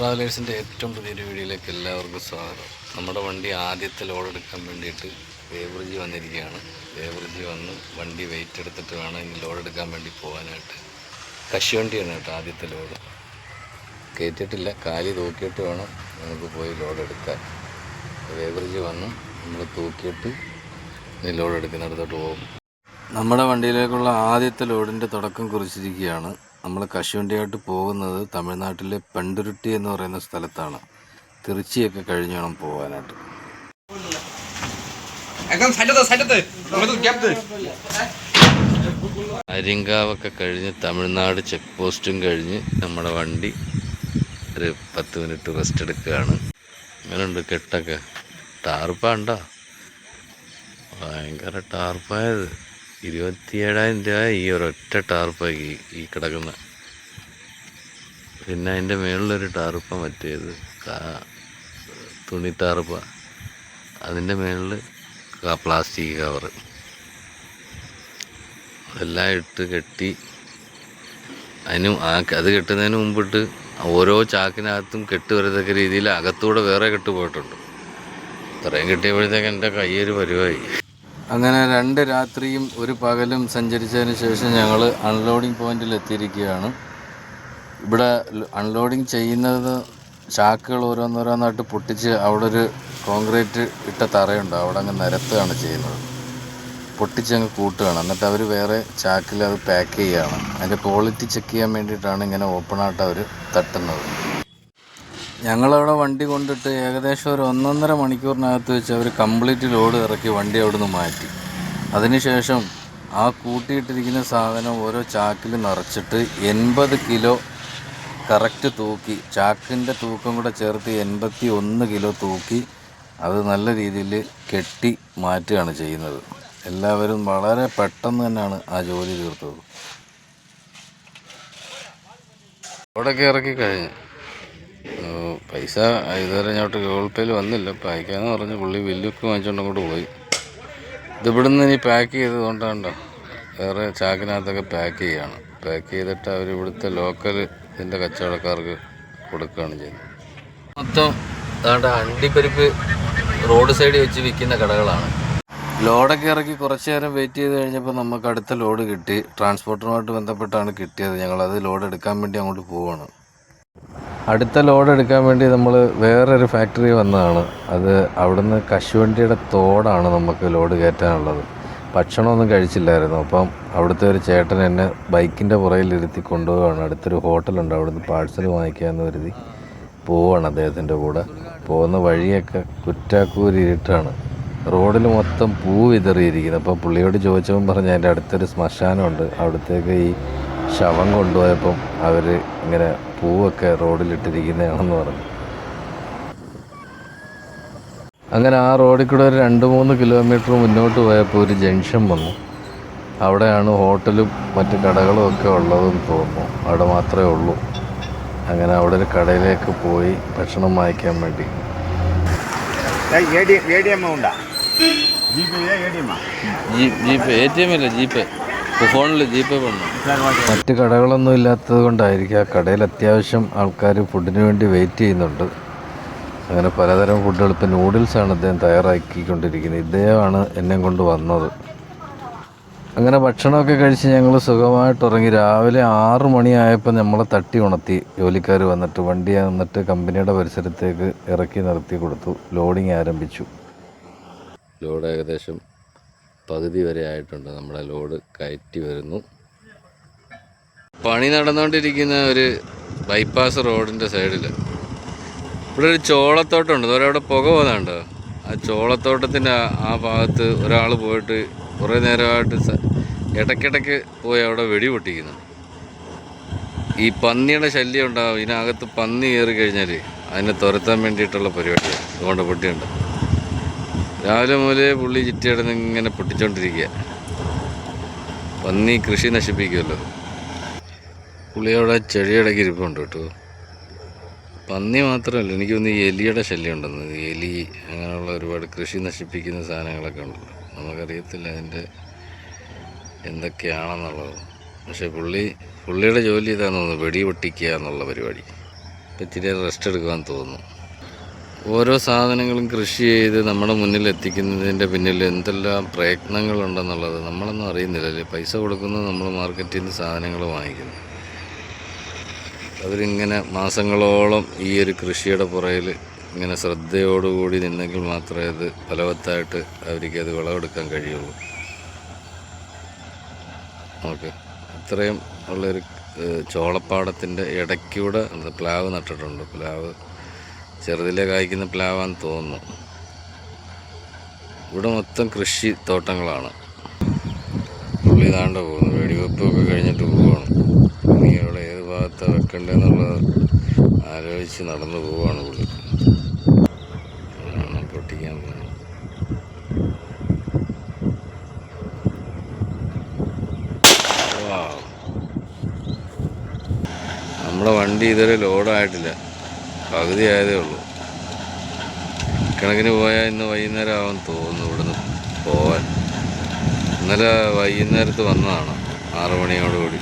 ട്രാവലേഴ്സിന്റെ ഏറ്റവും പുതിയൊരു വീഡിയോയിലേക്ക് എല്ലാവർക്കും സ്വാഗതം. നമ്മുടെ വണ്ടി ആദ്യത്തെ ലോഡ് എടുക്കാൻ വേണ്ടിയിട്ട് വേവറിജി വന്നിരിക്കുകയാണ്. വേവറിജി വന്ന് വണ്ടി വെയിറ്റ് എടുത്തിട്ട് വേണം ഇനി ലോഡ് എടുക്കാൻ വേണ്ടി പോകാനായിട്ട്. കശുവണ്ടിയാണ് കേട്ടോ ആദ്യത്തെ ലോഡ്. കയറ്റിയിട്ടില്ല കാലി തൂക്കിയിട്ട് വേണം നമുക്ക് പോയി ലോഡ് എടുക്കാൻ. വേവറിജി വന്ന് നമ്മൾ തൂക്കിയിട്ട് ഇനി ലോഡ് എടുക്കുന്നിടത്തോട്ട് പോകും. നമ്മുടെ വണ്ടിയിലേക്കുള്ള ആദ്യത്തെ ലോഡിന്റെ തുടക്കം കുറിച്ചിരിക്കുകയാണ്. നമ്മൾ കശുവണ്ടിയായിട്ട് പോകുന്നത് തമിഴ്നാട്ടിലെ പെണ്ടുരുട്ടി എന്ന് പറയുന്ന സ്ഥലത്താണ്. തിരുച്ചിയൊക്കെ കഴിഞ്ഞ് വേണം പോകാനായിട്ട് അരിങ്കാവൊക്കെ കഴിഞ്ഞ് തമിഴ്നാട് ചെക്ക് പോസ്റ്റും കഴിഞ്ഞ് നമ്മുടെ വണ്ടി ഒരു പത്ത് മിനിറ്റ് റെസ്റ്റ് എടുക്കുകയാണ്. അങ്ങനെയുണ്ട് കെട്ടൊക്കെ. ടാർപ്പാണ്ടോ ഭയങ്കര ടാർപ്പായത് ഇരുപത്തിയേഴായിരം രൂപ ഈ ഒരൊറ്റ ടാർപ്പാക്കി ഈ കിടക്കുന്ന. പിന്നെ അതിന്റെ മുകളിലൊരു ടാർപ്പ മറ്റേത് തുണി ടാർപ്പ. അതിന്റെ മുകളിൽ പ്ലാസ്റ്റിക് കവർ അതെല്ലാം ഇട്ട് കെട്ടി അതിനും ആ അത് കെട്ടുന്നതിന് മുമ്പിട്ട് ഓരോ ചാക്കിനകത്തും കെട്ട് വരത്തക്ക രീതിയിൽ അകത്തൂടെ വേറെ കെട്ട് പോയിട്ടുണ്ട്. ഇത്രയും കിട്ടിയപ്പോഴത്തേക്ക് എന്റെ കയ്യൊരു പരിവായി. അങ്ങനെ രണ്ട് രാത്രിയും ഒരു പകലും സഞ്ചരിച്ചതിന് ശേഷം ഞങ്ങൾ അൺലോഡിംഗ് പോയിന്റിൽ എത്തിയിരിക്കുകയാണ്. ഇവിടെ അൺലോഡിംഗ് ചെയ്യുന്നത് ചാക്കുകൾ ഓരോന്നോരോന്നായിട്ട് പൊട്ടിച്ച് അവിടെ ഒരു കോൺക്രീറ്റ് ഇട്ട തറയുണ്ട്. അവിടെ അങ്ങ് നിരത്തുകയാണ് ചെയ്യുന്നത്. പൊട്ടിച്ചങ്ങ് കൂട്ടുകയാണ്. എന്നിട്ട് അവർ വേറെ ചാക്കിൽ അത് പാക്ക് ചെയ്യുകയാണ്. അതിന്റെ ക്വാളിറ്റി ചെക്ക് ചെയ്യാൻ വേണ്ടിയിട്ടാണ് ഇങ്ങനെ ഓപ്പണായിട്ട് അവർ തട്ടുന്നത്. ഞങ്ങളവിടെ വണ്ടി കൊണ്ടിട്ട് ഏകദേശം ഒരു ഒന്നൊന്നര മണിക്കൂറിനകത്ത് വെച്ച് അവർ കംപ്ലീറ്റ് ലോഡ് ഇറക്കി വണ്ടി അവിടുന്ന് മാറ്റി. അതിനുശേഷം ആ കൂട്ടിയിട്ടിരിക്കുന്ന സാധനം ഓരോ ചാക്കിൽ നിറച്ചിട്ട് എൺപത് കിലോ കറക്റ്റ് തൂക്കി ചാക്കിന്റെ തൂക്കം കൂടെ ചേർത്ത് എൺപത്തി ഒന്ന് കിലോ തൂക്കി അത് നല്ല രീതിയിൽ കെട്ടി മാറ്റുകയാണ് ചെയ്യുന്നത്. എല്ലാവരും വളരെ പെട്ടെന്ന് തന്നെയാണ് ആ ജോലി തീർത്തത്. അവിടെയൊക്കെ ഇറക്കി കഴിഞ്ഞു. പൈസ ഇതുവരെ ഇങ്ങോട്ട് ഗൂഗിൾ പേയിൽ വന്നില്ല. അയക്കാന്ന് പറഞ്ഞ് പുള്ളി ബില്ലൊക്കെ വാങ്ങിച്ചുകൊണ്ട് അങ്ങോട്ട് പോയി. ഇത് ഇവിടുന്ന് ഇനി പാക്ക് ചെയ്തതുകൊണ്ടാണ്ടോ വേറെ ചാക്കിനകത്തൊക്കെ പാക്ക് ചെയ്യാണ്. പാക്ക് ചെയ്തിട്ട് അവർ ഇവിടുത്തെ ലോക്കൽ ഇതിന്റെ കച്ചവടക്കാർക്ക് കൊടുക്കുകയാണ് ചെയ്യുന്നത്. മൊത്തം അതാണ്ട് അണ്ടിപ്പരിപ്പ് റോഡ് സൈഡിൽ വെച്ച് വിൽക്കുന്ന കടകളാണ്. ലോഡൊക്കെ ഇറക്കി കുറച്ച് നേരം വെയിറ്റ് ചെയ്ത് കഴിഞ്ഞപ്പോൾ നമുക്ക് അടുത്ത ലോഡ് കിട്ടി. ട്രാൻസ്പോർട്ടറുമായിട്ട് ബന്ധപ്പെട്ടാണ് കിട്ടിയത്. ഞങ്ങളത് ലോഡ് എടുക്കാൻ വേണ്ടി അങ്ങോട്ട് പോവുകയാണ് അടുത്ത ലോഡ് എടുക്കാൻ വേണ്ടി നമ്മൾ വേറൊരു ഫാക്ടറി വന്നതാണ്. അത് അവിടുന്ന് കശുവണ്ടിയുടെ തോടാണ് നമുക്ക് ലോഡ് കയറ്റാനുള്ളത്. ഭക്ഷണമൊന്നും കഴിച്ചില്ലായിരുന്നു. അപ്പം അവിടുത്തെ ഒരു ചേട്ടൻ എന്നെ ബൈക്കിന്റെ പുറകിലിരുത്തി കൊണ്ടുപോവുകയാണ്. അടുത്തൊരു ഹോട്ടലുണ്ട്. അവിടുന്ന് പാഴ്സൽ വാങ്ങിക്കാമെന്ന് കരുതി പോവാണ് അദ്ദേഹത്തിന്റെ കൂടെ. പോകുന്ന വഴിയൊക്കെ കുറ്റാക്കൂരിട്ടാണ്. റോഡിൽ മൊത്തം പൂ വിതറിയിരിക്കുന്നത് അപ്പോൾ പുള്ളിയോട് ചോദിച്ചപ്പം പറഞ്ഞു അതിന്റെ അടുത്തൊരു ശ്മശാനമുണ്ട്. അവിടത്തേക്ക് ഈ ശവം കൊണ്ടുപോയപ്പം അവർ ഇങ്ങനെ പൂവൊക്കെ റോഡിലിട്ടിരിക്കുന്നതാണെന്ന് പറഞ്ഞു. അങ്ങനെ ആ റോഡിൽ കൂടെ ഒരു രണ്ട് മൂന്ന് കിലോമീറ്റർ മുന്നോട്ട് പോയപ്പോൾ ഒരു ജംഗ്ഷൻ വന്നു. അവിടെയാണ് ഹോട്ടലും മറ്റ് കടകളും ഒക്കെ ഉള്ളതെന്ന് തോന്നുന്നു. അവിടെ മാത്രമേ ഉള്ളൂ. അങ്ങനെ അവിടെ ഒരു കടയിലേക്ക് പോയി ഭക്ഷണം വാങ്ങിക്കാൻ വേണ്ടി. G Pay A T M ഇല്ല ജി പേ? ഫോണിൽ ജി പേ മറ്റ് കടകളൊന്നും ഇല്ലാത്തത് കൊണ്ടായിരിക്കും ആ കടയിൽ അത്യാവശ്യം ആൾക്കാർ ഫുഡിന് വേണ്ടി വെയിറ്റ് ചെയ്യുന്നുണ്ട്. അങ്ങനെ പലതരം ഫുഡുകൾ ഇപ്പോൾ നൂഡിൽസാണ് അദ്ദേഹം തയ്യാറാക്കിക്കൊണ്ടിരിക്കുന്നത്. ഇദ്ദേഹമാണ് എന്നെ കൊണ്ട് വന്നത്. അങ്ങനെ ഭക്ഷണമൊക്കെ കഴിച്ച് ഞങ്ങൾ സുഖമായിട്ട് ഉറങ്ങി. രാവിലെ ആറ് മണിയായപ്പോൾ നമ്മളെ തട്ടി ഉണർത്തി. ജോലിക്കാർ വന്നിട്ട് വണ്ടി വന്നിട്ട് കമ്പനിയുടെ പരിസരത്തേക്ക് ഇറക്കി നിർത്തി കൊടുത്തു. ലോഡിങ് ആരംഭിച്ചു. ലോഡ് ഏകദേശം പകുതി വരെ ആയിട്ടുണ്ട്. നമ്മുടെ ലോഡ് കയറ്റി വരുന്നു. പണി നടന്നുകൊണ്ടിരിക്കുന്ന ഒരു ബൈപ്പാസ് റോഡിന്റെ സൈഡിൽ ഇവിടെ ഒരു ചോളത്തോട്ടമുണ്ട്. അതുപോലെ അവിടെ പുക പോകാണ്ടോ ആ ചോളത്തോട്ടത്തിന്റെ ആ ഭാഗത്ത് ഒരാൾ പോയിട്ട് കുറേ നേരമായിട്ട് ഇടയ്ക്കിടയ്ക്ക് പോയി അവിടെ വെടി പൊട്ടിക്കുന്നു. ഈ പന്നിയുടെ ശല്യം ഉണ്ടാവും. ഇതിനകത്ത് പന്നി കയറി കഴിഞ്ഞാൽ അതിനെ തുരത്താൻ വേണ്ടിയിട്ടുള്ള പരിപാടിയാണ് അതുകൊണ്ട് പൊട്ടിയുണ്ട്. രാവിലെ മുതലേ പുള്ളി ചുറ്റിയിടന്ന് ഇങ്ങനെ പൊട്ടിച്ചോണ്ടിരിക്കുക പന്നി കൃഷി നശിപ്പിക്കുമല്ലോ പുള്ളി അവിടെ ചെടിയിടയ്ക്ക് ഇരിപ്പുണ്ട് കേട്ടോ. പന്നി മാത്രമല്ല എനിക്ക് തോന്നുന്നു എലിയുടെ ശല്യം ഉണ്ടെന്ന്. എലി അങ്ങനെയുള്ള ഒരുപാട് കൃഷി നശിപ്പിക്കുന്ന സാധനങ്ങളൊക്കെ ഉണ്ടല്ലോ നമുക്കറിയത്തില്ല അതിന്റെ എന്തൊക്കെയാണെന്നുള്ളത്. പക്ഷേ പുള്ളി പുള്ളിയുടെ ജോലി ഇതാണെന്ന് വെടി പൊട്ടിക്കുക എന്നുള്ള പരിപാടി. ഇപ്പം ഇച്ചിരി റെസ്റ്റ് എടുക്കാൻ തോന്നുന്നു. ഓരോ സാധനങ്ങളും കൃഷി ചെയ്ത് നമ്മുടെ മുന്നിൽ എത്തിക്കുന്നതിന്റെ പിന്നിൽ എന്തെല്ലാം പ്രയത്നങ്ങളുണ്ടെന്നുള്ളത് നമ്മളൊന്നും അറിയുന്നില്ലല്ലേ? പൈസ കൊടുക്കുന്നത് നമ്മൾ മാർക്കറ്റിൽ നിന്ന് സാധനങ്ങൾ വാങ്ങിക്കുന്നു. അവരിങ്ങനെ മാസങ്ങളോളം ഈ ഒരു കൃഷിയുടെ പുറയിൽ ഇങ്ങനെ ശ്രദ്ധയോടുകൂടി നിന്നെങ്കിൽ മാത്രമേ അത് ഫലവത്തായിട്ട് അവർക്ക് അത് വിളവെടുക്കാൻ കഴിയുള്ളൂ. ഓക്കെ ഇത്രയും ഉള്ളൊരു ചോളപ്പാടത്തിന്റെ ഇടയ്ക്കൂടെ പ്ലാവ് നട്ടിട്ടുണ്ട്. പ്ലാവ് ചെറുതിലെ കായ്ക്കുന്ന പ്ലാവാന്ന് തോന്നുന്നു. ഇവിടെ മൊത്തം കൃഷി തോട്ടങ്ങളാണ്. പുള്ളി താണ്ട പോകുന്നു. വെടിവെപ്പൊക്കെ കഴിഞ്ഞിട്ട് പോവാണ്. ഇനി അവിടെ ഏത് ഭാഗത്താണ് വെക്കണ്ടെന്നുള്ളത് ആലോചിച്ച് നടന്നു പോവാണ് പുള്ളി. പൊട്ടിക്കാൻ പോകുന്നത്. നമ്മുടെ വണ്ടി ഇതുവരെ ലോഡായിട്ടില്ല. പകുതി ആയതേ ഉള്ളൂ. കണക്കിന് പോയാൽ ഇന്ന് വൈകുന്നേരം ആവാൻ തോന്നുന്നു ഇവിടുന്ന് പോവാൻ. ഇന്നലെ വൈകുന്നേരത്ത് വന്നതാണ് ആറു മണിയോടുകൂടി.